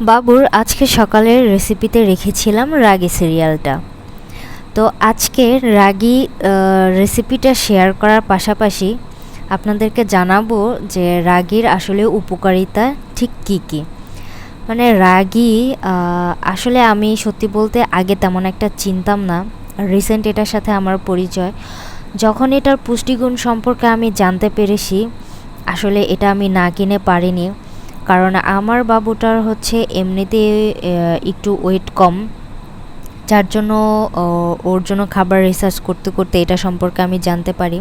বাবুর আজকে সকালের রেসিপিতে রেখেছিলাম রাগি সিরিয়ালটা তো আজকে রাগি রেসিপিটা শেয়ার করার পাশাপাশি আপনাদেরকে জানাব যে রাগির আসলে উপকারিতা ঠিক কী কী। মানে রাগি আসলে আমি সত্যি বলতে আগে তেমন একটা চিনতাম না। রিসেন্ট এটার সাথে আমার পরিচয়। যখন এটার পুষ্টিগুণ সম্পর্কে আমি জানতে পেরেছি, আসলে এটা আমি না কিনে পারিনি। কারণ আমার বাবুটার হচ্ছে এমনিতে একটু ওয়েট কম। যার জন্য ওর জন্য খাবার রিসার্চ করতে করতে এটা সম্পর্কে আমি জানতে পারি।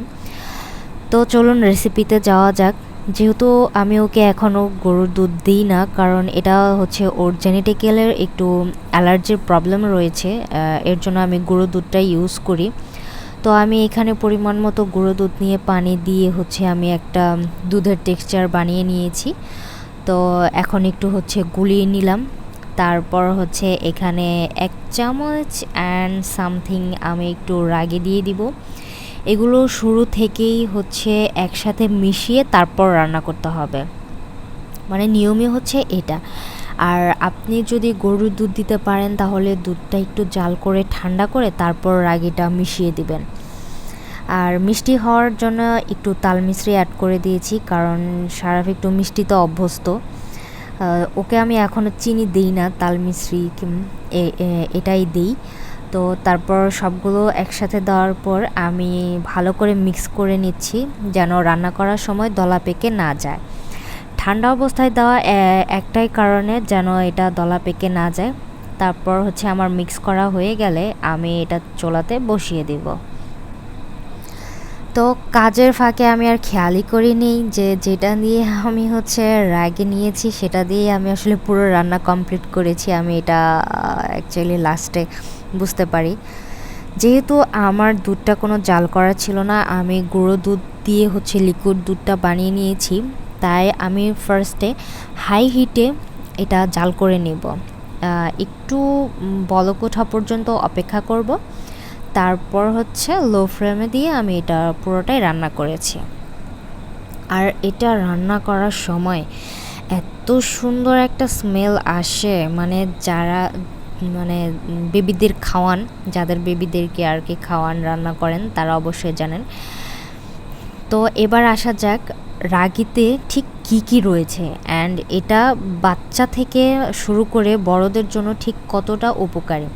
তো চলুন রেসিপিতে যাওয়া যাক। যেহেতু আমি ওকে এখনও গরুর দুধ দিই না, কারণ এটা হচ্ছে ওর জেনেটিক্যালের একটু অ্যালার্জির প্রবলেম রয়েছে এর জন্য আমি গরুর দুধটা ইউজ করি। তো আমি এখানে পরিমাণ মতো গুঁড়ো দুধ নিয়ে পানি দিয়ে হচ্ছে আমি একটা দুধের টেক্সচার বানিয়ে নিয়েছি। তো এখন একটু হচ্ছে গুলিয়ে নিলাম। তারপর হচ্ছে এখানে এক চামচ অ্যান্ড সামথিং আমি একটু রাগে দিয়ে দিব। এগুলো শুরু থেকেই হচ্ছে একসাথে মিশিয়ে তারপর রান্না করতে হবে। মানে নিয়মই হচ্ছে এটা। আর আপনি যদি গরুর দুধ দিতে পারেন তাহলে দুধটা একটু জাল করে ঠান্ডা করে তারপর রাগিটা মিশিয়ে দিবেন। আর মিষ্টি হওয়ার জন্য একটু তাল মিশ্রি অ্যাড করে দিয়েছি, কারণ সারাফ একটু মিষ্টি তো অভ্যস্ত ওকে আমি এখনও চিনি দিই না, তাল মিশ্রি এটাই দিই। তো তারপর সবগুলো একসাথে দেওয়ার পর আমি ভালো করে মিক্স করে নিচ্ছি, যেন রান্না করার সময় দলা পেকে না যায়। ঠান্ডা অবস্থায় দেওয়া একটাই কারণে যেন এটা দলা পেকে না যায়। তারপর হচ্ছে আমার মিক্স করা হয়ে গেলে আমি এটা চোলাতে বসিয়ে দিব। তো কাজের ফাঁকে আমি আর খেয়ালই করিনি যে যেটা দিয়ে আমি হচ্ছে রাগে নিয়েছি সেটা দিয়ে আমি আসলে পুরো রান্না কমপ্লিট করেছি আমি এটা অ্যাকচুয়ালি লাস্টে বুঝতে পারি। যেহেতু আমার দুধটা কোনো জাল করা ছিল না আমি গুঁড়ো দুধ দিয়ে হচ্ছে লিকুইড দুধটা বানিয়ে নিয়েছি তাই আমি ফার্স্টে হাই হিটে এটা জাল করে নেব। একটু উম, বলক ওঠা পর্যন্ত অপেক্ষা করব। তারপর হচ্ছে লো ফ্লেমে দিয়ে আমি এটা পুরোটাই রান্না করেছি। আর এটা রান্না করার সময় এত সুন্দর একটা স্মেল আসে মানে যারা মানে বেবিদের খাওয়ান, যাদের বেবিদেরকে আর কি খাওয়ান, রান্না করেন, তারা অবশ্যই জানেন। তো এবার আসা যাক রাগিতে ঠিক কি কি রয়েছে অ্যান্ড এটা বাচ্চা থেকে শুরু করে বড়দের জন্য ঠিক কতটা উপকারী।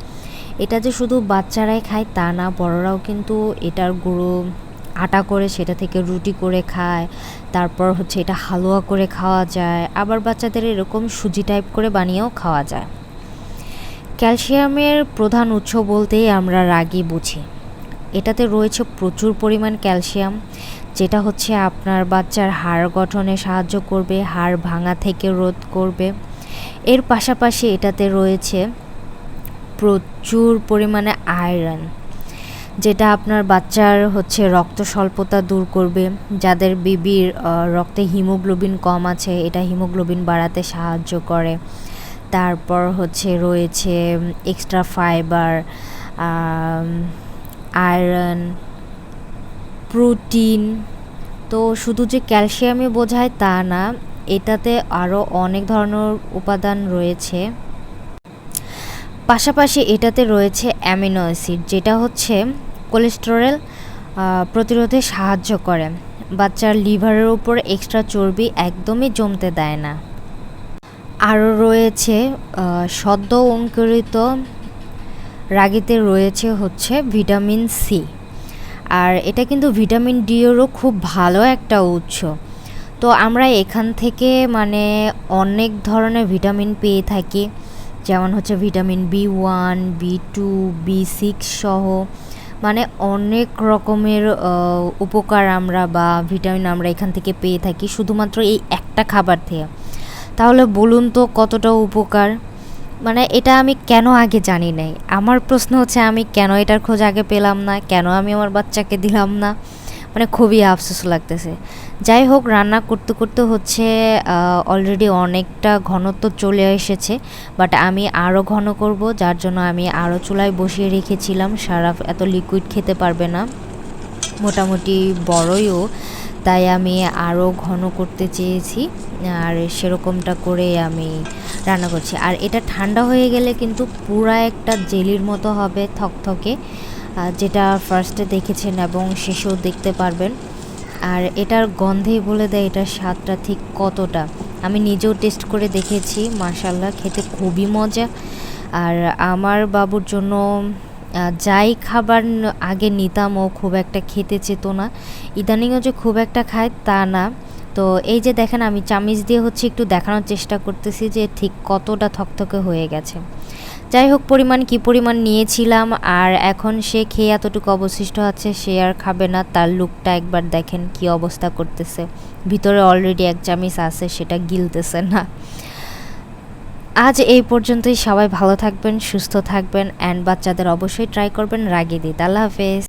এটা যে শুধু বাচ্চারাই খায় তা না, বড়রাও কিন্তু এটার গুঁড়ো আটা করে সেটা থেকে রুটি করে খায়, তারপর হচ্ছে এটা হালুয়া করে খাওয়া যায়, আবার বাচ্চাদের এরকম সুজি টাইপ করে বানিয়েও খাওয়া যায়। ক্যালসিয়ামের প্রধান উৎস বলতেই আমরা রাগি বুঝি। এটাতে রয়েছে প্রচুর পরিমাণ ক্যালসিয়াম, যেটা হচ্ছে আপনার বাচ্চার হাড় গঠনে সাহায্য করবে, হাড় ভাঙা থেকে রোধ করবে। এর পাশাপাশি এটাতে রয়েছে প্রচুর পরিমাণে আয়রন যেটা আপনার বাচ্চার হচ্ছে রক্ত স্বল্পতা দূর করবে, যাদের বেবির রক্তে হিমোগ্লোবিন কম আছে, এটা হিমোগ্লোবিন বাড়াতে সাহায্য করে। তারপর হচ্ছে রয়েছে এক্সট্রা ফাইবার আয়রন প্রোটিন তো শুধু যে ক্যালসিয়ামে বোঝায় তা না, এটাতে আরও অনেক ধরনের উপাদান রয়েছে। পাশাপাশি এটাতে রয়েছে অ্যামিনো অ্যাসিড, যেটা হচ্ছে কোলেস্টেরল প্রতিরোধে সাহায্য করে। বাচ্চার লিভারের উপর এক্সট্রা চর্বি একদমই জমতে দেয় না। আরও রয়েছে সদ্য অঙ্কুরিত রাগিতে রয়েছে হচ্ছে ভিটামিন সি। আর এটা কিন্তু ভিটামিন ডি এরও খুব ভালো একটা উৎস। তো আমরা এখান থেকে মানে অনেক ধরনের ভিটামিন পেয়ে থাকি। যেমন হচ্ছে vitamin B one, B two, B six সহ। মানে অনেক রকমের উপকার আমরা বা ভিটামিন আমরা এখান থেকে পেয়ে থাকি শুধুমাত্র এই একটা খাবার থেকে। তাহলে বলুন তো কতটা উপকার? মানে এটা আমি কেন আগে জানি নাই। আমার প্রশ্ন হচ্ছে আমি কেন এটার খোঁজ আগে পেলাম না? কেন আমি আমার বাচ্চাকে দিলাম না? মানে খুবই আফসোস লাগতেছে। যাই হোক, রান্না করতে করতে হচ্ছে অলরেডি অনেকটা ঘনত্ব চলে এসেছে বাট আমি আরও ঘন করব, যার জন্য আমি আরও চুলায় বসিয়ে রেখেছিলাম। সারা এত লিকুইড খেতে পারবে না, মোটামুটি বড়ইও তাই আমি আরও ঘন করতে চেয়েছি, আর সেরকমটা করে আমি রান্না করছি। আর এটা ঠান্ডা হয়ে গেলে কিন্তু পুরা একটা জেলির মতো হবে, থকথকে। যেটা ফার্স্টে দেখেছেন এবং শেষেও দেখতে পারবেন। আর এটার গন্ধেই বলে দেয় এটার স্বাদটা ঠিক কতটা। আমি নিজেও টেস্ট করে দেখেছি মার্শাল্লাহ খেতে খুবই মজা। আর আমার বাবুর জন্য যাই খাবার আগে নিতাম, ও খুব একটা খেতে চেত না। ইদানিংও যে খুব একটা খায়, তা না। তো এই যে দেখেন, আমি চামিচ দিয়ে হচ্ছে একটু দেখানোর চেষ্টা করতেছি যে ঠিক কতটা থকথকে হয়ে গেছে। যাই হোক, পরিমাণ কি পরিমাণ নিয়েছিলাম আর এখন সে খেয়ে এতটুকু অবশিষ্ট আছে, সে আর খাবে না। তার লুকটা একবার দেখেন কি অবস্থা করতেছে। ভিতরে অলরেডি এক চামিচ আছে, সেটা গিলতেছে না। আজ এই পর্যন্তই। সবাই ভালো থাকবেন, সুস্থ থাকবেন অ্যান্ড বাচ্চাদের অবশ্যই ট্রাই করবেন রাগে দিতে। আল্লাহ হাফেজ।